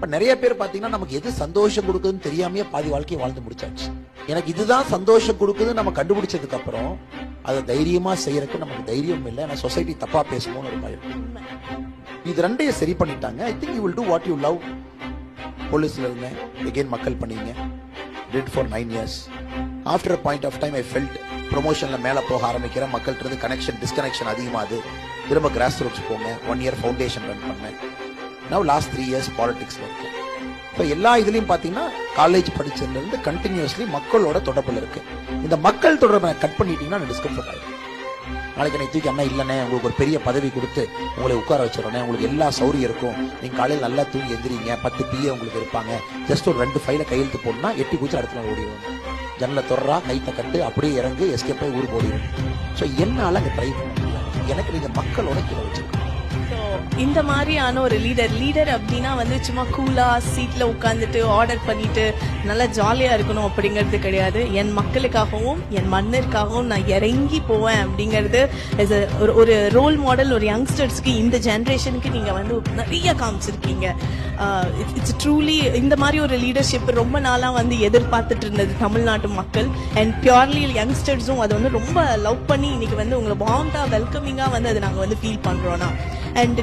இப்ப நிறைய பேர் பாத்தீங்கன்னா நமக்கு எது சந்தோஷம் கொடுக்குதுன்னு தெரியாமயே பாதி வாழ்க்கையை வாழ்ந்து முடிச்சாச்சு. எனக்கு இதுதான் சந்தோஷம் கொடுக்குதுன்னு நம்ம கண்டுபிடிச்சதுக்கு அப்புறம் அதை தைரியமா செய்யறதுக்கு நமக்கு தைரியம் இல்லை. ஏன்னா சொசைட்டி தப்பா பேசுமோன்னு ஒரு பயம். இது ரெண்டையும் சரி பண்ணிட்டாங்க. I think you will do what you love போலீஸ்ல இருந்தேன். எகெயின் மக்கள் பண்ணீங்க. Did for nine years after point of time I felt ப்ரொமோஷன்ல மேல போக ஆரம்பிக்கிறேன். மக்கள்கிட்ட இருந்து கனெக்ஷன் டிஸ்கனெக்ஷன் அதிகமாகுது. திரும்ப கிராஸ் ரூட்ஸ் போங்க. ஒன் இயர் ஃபவுண்டேஷன் ரன் பண்ணேன். நவ் லாஸ்ட் த்ரீ இயர்ஸ் பாலிடிக்ஸில் இருக்கும் இப்போ எல்லா இதுலேயும் பார்த்தீங்கன்னா காலேஜ் படித்ததுலேருந்து கண்டினியூஸ்லி மக்களோட தொடர்பில் இருக்கு. இந்த மக்கள் தொடர்பை கட் பண்ணிட்டீங்கன்னா நான் டிஸ்கம்ஃபர்ட் ஆயிடும். நாளைக்கு என்னை தூக்கி அண்ணா இல்லைண்ணே உங்களுக்கு ஒரு பெரிய பதவி கொடுத்து உங்களை உட்கார வச்சிடறேன் உங்களுக்கு எல்லா சௌரியம் இருக்கும். நீங்கள் காலையில் நல்லா தூங்கி எந்திரிங்க பத்து பிஏ உங்களுக்கு இருப்பாங்க. ஜஸ்ட் ஒரு ரெண்டு ஃபைல கையெழுத்து போடணும்னா எட்டி குச்சி அடுத்த நாள் ஓடிடுவாங்க ஜன்னலை தொடரா கைத்த கட்டு அப்படியே இறங்கு எஸ்கேப் போய் ஊருக்கு ஓடிடும். ஸோ என்னால் அங்கே ட்ரை பண்ண முடியாது எனக்கு நீங்கள் மக்களோட கீழே வச்சிருக்கோம் இந்த மாதிரியான ஒரு லீடர் லீடர் அப்படின்னா வந்து சும்மா கூலா சீட்ல உட்காந்துட்டு ஆர்டர் பண்ணிட்டு நல்லா ஜாலியா இருக்கணும் அப்படிங்கிறது கிடையாது. என் மக்களுக்காகவும் என் மண்ணிற்காகவும் நான் இறங்கி போவேன் அப்படிங்கிறது ஒரு ஒரு ரோல் மாடல் ஒரு யங்ஸ்டர்ஸ்க்கு இந்த ஜென்ரேஷனுக்கு நீங்க வந்து நிறைய காமிச்சிருக்கீங்க. இட்ஸ் ட்ரூலி இந்த மாதிரி ஒரு லீடர்ஷிப் ரொம்ப நாளாக வந்து எதிர்பார்த்துட்டு இருந்தது தமிழ்நாட்டு மக்கள். அண்ட் பியூர்லி யங்ஸ்டர்ஸும் அதை வந்து ரொம்ப லவ் பண்ணி இன்னைக்கு வந்து உங்களை வாண்டா வெல்கமிங்காக வந்து அதை நாங்கள் வந்து ஃபீல் பண்ணுறோன்னா அண்ட்